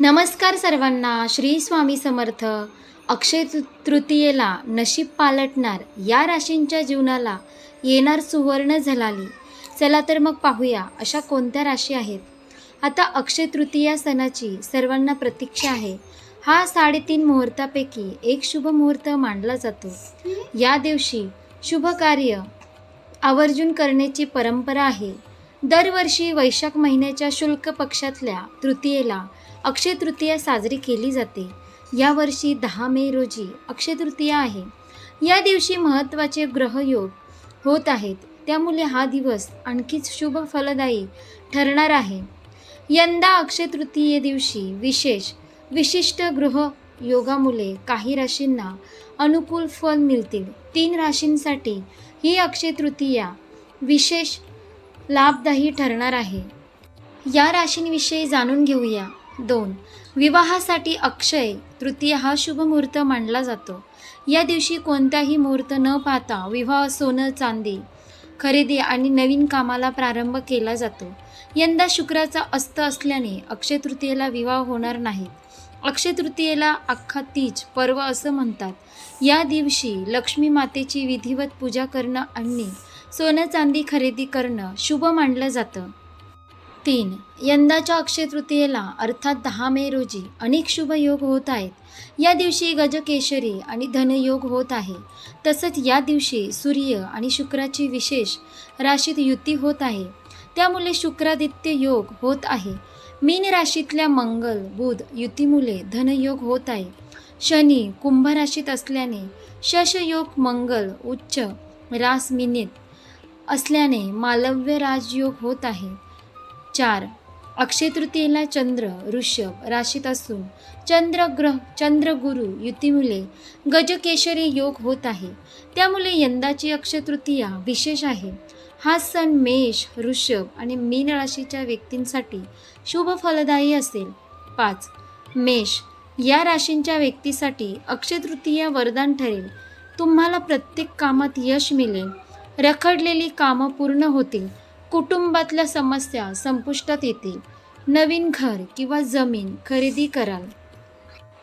नमस्कार सर्वांना श्री स्वामी समर्थ. अक्षय तृ- तृतीयेला नशीब पालटणार या राशींच्या जीवनाला येणार सुवर्ण झलाली. चला तर मग पाहूया अशा कोणत्या राशी आहेत. आता अक्षय तृतीया सणाची सर्वांना प्रतीक्षा आहे. हा साडेतीन मुहूर्तापैकी एक शुभ मुहूर्त मानला जातो. या दिवशी शुभ कार्य आवर्जून करण्याची परंपरा आहे. दरवर्षी वैशाख महिन्याच्या शुल्क पक्षातल्या तृतीयेला अक्षय तृतीया साजरी केली जाते. यावर्षी दहा मे रोजी अक्षय तृतीया आहे. या दिवशी महत्त्वाचे ग्रहयोग होत आहेत. त्यामुळे हा दिवस आणखीच शुभ फलदायी ठरणार आहे. यंदा अक्षय तृतीये दिवशी विशेष विशिष्ट ग्रह योगामुळे काही राशींना अनुकूल फल मिळतील. तीन राशींसाठी ही अक्षय तृतीया विशेष लाभदायी ठरणार आहे. या राशींविषयी जाणून घेऊया. दोन. विवाहासाठी अक्षय तृतीय हा शुभ मुहूर्त मानला जातो. या दिवशी कोणताही मुहूर्त न पाहता विवाह सोनं चांदी खरेदी आणि नवीन कामाला प्रारंभ केला जातो. यंदा शुक्राचा अस्त असल्याने अक्षय तृतीयेला विवाह होणार नाहीत अक्षय तृतीयेला अख्खा तीज पर्व असं म्हणतात. या दिवशी लक्ष्मी मातेची विधिवत पूजा करणं आणि सोनं चांदी खरेदी करणं शुभ मानलं जातं. तीन. यंदाच्या अक्षय तृतीयेला अर्थात दहा मे रोजी अनेक शुभ योग होत आहेत. या दिवशी गजकेशरी आणि धनयोग होत आहे. तसंच या दिवशी सूर्य आणि शुक्राची विशेष राशीत युती होत आहे. त्यामुळे शुक्रादित्य योग होत आहे. मीन राशीतल्या मंगल बुध युतीमुळे धनयोग होत आहे. शनी कुंभ राशीत असल्याने शशयोग मंगल उच्च रास मिनित असल्याने मालव्य राजयोग होत आहे. चार. अक्षय तृतीयेला चंद्र ऋषभ राशीत असून चंद्रग्रह चंद्रगुरु युतीमुळे गजकेशरी योग होत आहे. त्यामुळे यंदाची अक्षय तृतीया विशेष आहे. हा सण मेष ऋषभ आणि मीन राशीच्या व्यक्तींसाठी शुभ फलदायी असेल. पाच. मेष या राशींच्या व्यक्तीसाठी अक्षय तृतीया वरदान ठरेल. तुम्हाला प्रत्येक कामात यश मिळेल. रखडलेली कामं पूर्ण होतील. कुटुंबातल्या समस्या संपुष्टात येतील. नवीन घर किंवा जमीन खरेदी कराल.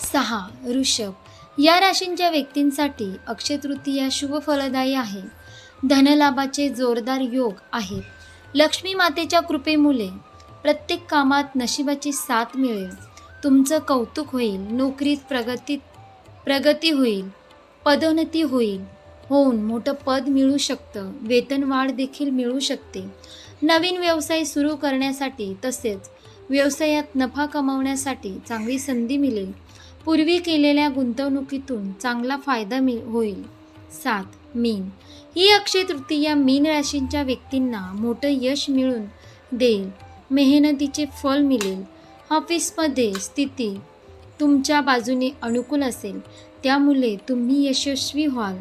सहा ऋषभ या राशींच्या व्यक्तींसाठी अक्षय तृतीया शुभ फलदायी आहे. धनलाभाचे जोरदार योग आहेत. लक्ष्मी मातेच्या कृपेमुळे प्रत्येक कामात नशिबाची साथ मिळेल. तुमचं कौतुक होईल नोकरीत प्रगतीत प्रगती होईल पदोन्नती होईल. होऊन मोठं पद मिळू शकतं. वेतनवाढ देखील मिळू शकते. नवीन व्यवसाय सुरू करण्यासाठी तसेच व्यवसायात नफा कमावण्यासाठी चांगली संधी मिळेल. पूर्वी केलेल्या गुंतवणुकीतून चांगला फायदा मिळ होईल. सात मीन. ही अक्षय तृतीया मीन राशींच्या व्यक्तींना मोठं यश मिळून देईल. मेहनतीचे फल मिळेल. ऑफिसमध्ये स्थिती तुमच्या बाजूने अनुकूल असेल. त्यामुळे तुम्ही यशस्वी व्हाल.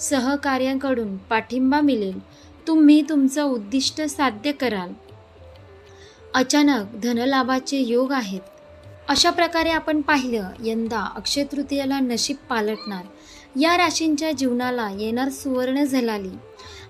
सहकार्यांकडून पाठिंबा मिळेल. तुम्ही तुमचं उद्दिष्ट साध्य कराल. अचानक धनलाभाचे योग आहेत. अशा प्रकारे आपण पाहिलं यंदा अक्षय तृतीयाला नशीब पालटणार. या राशींच्या जीवनाला येणार सुवर्ण झलाली.